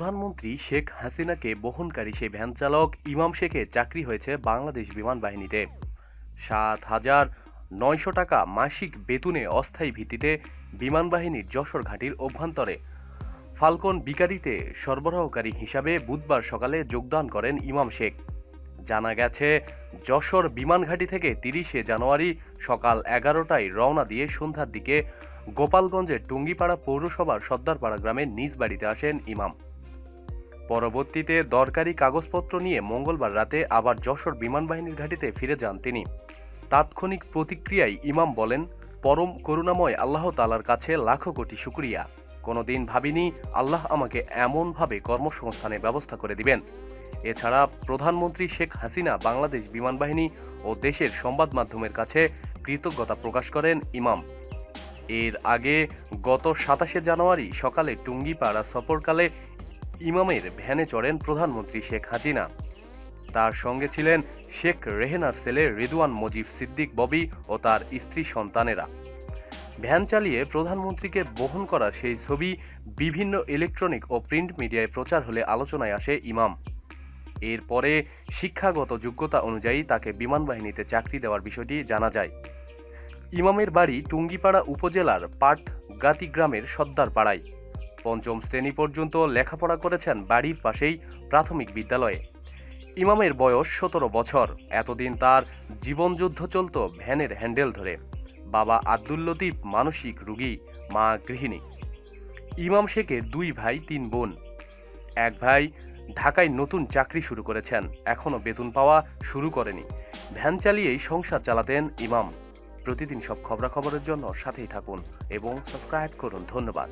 প্রধানমন্ত্রী শেখ হাসিনাকে বহনকারী সেই ভ্যান চালক ইমাম শেখের চাকরি হয়েছে বাংলাদেশ বিমান বাহিনীতে। সাত হাজার নয়শো টাকা মাসিক বেতনে অস্থায়ী ভিত্তিতে বিমান বাহিনীর যশোর ঘাঁটির অভ্যন্তরে ফাল্কন বিকারিতে সরবরাহকারী হিসাবে বুধবার সকালে যোগদান করেন ইমাম শেখ। জানা গেছে, যশোর বিমান ঘাঁটি থেকে তিরিশে জানুয়ারি সকাল এগারোটায় রওনা দিয়ে সন্ধ্যার দিকে গোপালগঞ্জের টুঙ্গিপাড়া পৌরসভার সর্দারপাড়া গ্রামের নিজ বাড়িতে আসেন ইমাম। পরবর্তীতে দরকারি কাগজপত্র নিয়ে মঙ্গলবার রাতে আবার যশোর বিমান বাহিনীর ঘাঁটিতে ফিরে যান তিনি। তাৎক্ষণিক প্রতিক্রিয়ায় ইমাম বলেন, পরম করুণাময় আল্লাহ তালার কাছে লাখো কোটি শুক্রিয়া। কোনোদিন ভাবিনি আল্লাহ আমাকে এমনভাবে কর্মসংস্থানের ব্যবস্থা করে দিবেন। এছাড়া প্রধানমন্ত্রী শেখ হাসিনা বাংলাদেশ বিমান বাহিনী ও দেশের সংবাদ মাধ্যমের কাছে কৃতজ্ঞতা প্রকাশ করেন ইমাম। এর আগে গত সাতাশে জানুয়ারি সকালে টুঙ্গিপাড়া সফরকালে ইমামের ভ্যানে চড়েন প্রধানমন্ত্রী শেখ হাসিনা। তার সঙ্গে ছিলেন শেখ রেহেনার ছেলে রিদওয়ান মজিব সিদ্দিক ববি ও তার স্ত্রী সন্তানেরা। ভ্যান চালিয়ে প্রধানমন্ত্রীকে বহন করা সেই ছবি বিভিন্ন ইলেকট্রনিক ও প্রিন্ট মিডিয়ায় প্রচার হলে আলোচনায় আসে ইমাম। এরপরে শিক্ষাগত যোগ্যতা অনুযায়ী তাকে বিমান বাহিনীতে চাকরি দেওয়ার বিষয়টি জানা যায়। ইমামের বাড়ি টুঙ্গিপাড়া উপজেলার পাটগাতি গ্রামের সর্দারপাড়ায় পঞ্চম শ্রেণি পর্যন্ত লেখাপড়া করেছেন বাড়ির পাশেই প্রাথমিক বিদ্যালয়ে। ইমামের বয়স সতেরো বছর। এতদিন তার জীবনযুদ্ধ চলত ভ্যানের হ্যান্ডেল ধরে। বাবা আব্দুল লতিফ মানসিক রুগী, মা গৃহিণী। ইমাম শেখের দুই ভাই, তিন বোন। এক ভাই ঢাকায় নতুন চাকরি শুরু করেছেন এখনও বেতন পাওয়া শুরু করেনি। ভ্যান চালিয়েই সংসার চালাতেন ইমাম। প্রতিদিন সব খবরাখবরের জন্য সাথেই থাকুন এবং সাবস্ক্রাইব করুন। ধন্যবাদ।